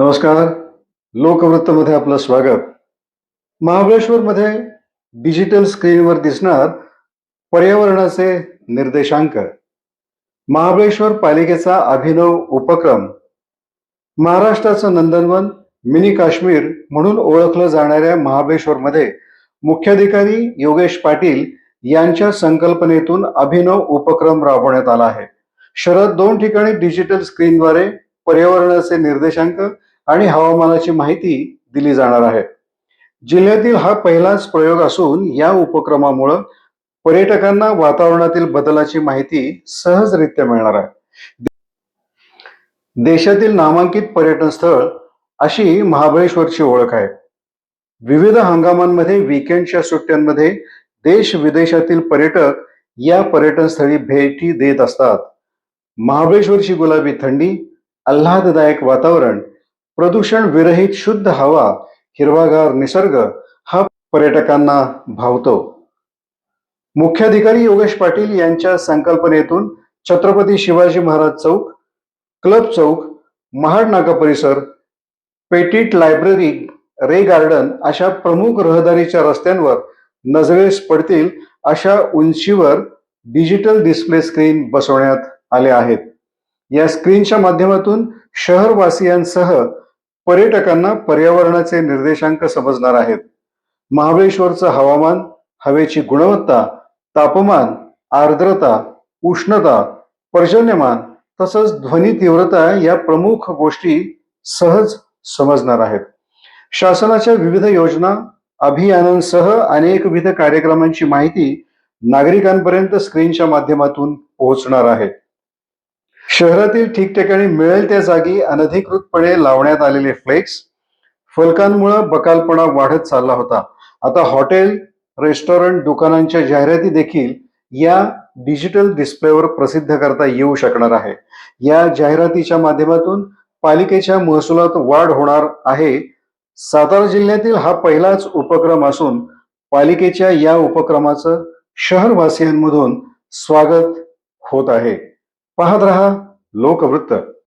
नमस्कार. लोकवृत्तमध्ये आपलं स्वागत. महाबळेश्वरमध्ये डिजिटल स्क्रीनवर दिसणार पर्यावरणाचे निर्देशांक. महाबळेश्वर पालिकेचा अभिनव उपक्रम. महाराष्ट्राचं नंदनवन मिनी काश्मीर म्हणून ओळखलं जाणाऱ्या महाबळेश्वरमध्ये मुख्याधिकारी योगेश पाटील यांच्या संकल्पनेतून अभिनव उपक्रम राबवण्यात आला आहे. शरद दोन ठिकाणी डिजिटल स्क्रीनद्वारे पर्यावरणाचे निर्देशांक आणि हवामानाची माहिती दिली जाणार आहे. जिल्ह्यातील हा पहिलाच प्रयोग असून या उपक्रमामुळं पर्यटकांना वातावरणातील बदलाची माहिती सहजरित्या मिळणार आहे. देशातील नामांकित पर्यटन स्थळ अशी महाबळेश्वरची ओळख आहे. विविध हंगामांमध्ये विकेंडच्या सुट्ट्यांमध्ये देश विदेशातील पर्यटक या पर्यटन स्थळी भेटी देत असतात. महाबळेश्वरची गुलाबी थंडी आल्हाददायक वातावरण प्रदूषण विरहित शुद्ध हवा हिरवागार निसर्ग हा पर्यटकांना भावतो. मुख्याधिकारी योगेश पाटील यांच्या संकल्पनेतून छत्रपती शिवाजी महाराज चौक क्लब चौक महाड नाका परिसर पेटीट लायब्ररी रे गार्डन अशा प्रमुख रहदारीच्या रस्त्यांवर नजरेस पडतील अशा उंचीवर डिजिटल डिस्प्ले स्क्रीन बसवण्यात आले आहेत. या स्क्रीनच्या माध्यमातून शहरवासियांसह पर्यटकांना पर्यावरणाचे निर्देशांक समजणार आहेत. महाबळेश्वरचं हवामान हवेची गुणवत्ता तापमान आर्द्रता उष्णता पर्जन्यमान तसंच ध्वनी तीव्रता या प्रमुख गोष्टी सहज समजणार आहेत. शासनाच्या विविध योजना अभियानांसह अनेकविध कार्यक्रमांची माहिती नागरिकांपर्यंत स्क्रीनच्या माध्यमातून पोहोचणार आहे. शहरातील ठिकठिकाणी मिळेल त्या जागी अनधिकृतपणे लावण्यात आलेले फ्लेक्स. फलकांमुळे बकालपणा वाढत चालला होता. आता हॉटेल रेस्टॉरंट दुकानांच्या जाहिराती देखील या डिजिटल डिस्प्लेवर प्रसिद्ध करता येऊ शकणार आहे. या जाहिरातीच्या माध्यमातून पालिकेच्या महसुलात वाढ होणार आहे. सातारा जिल्ह्यातील हा पहिलाच उपक्रम असून पालिकेच्या या उपक्रमाचं शहरवासियांमधून स्वागत होत आहे. पाहत रहा लोकवृत्त.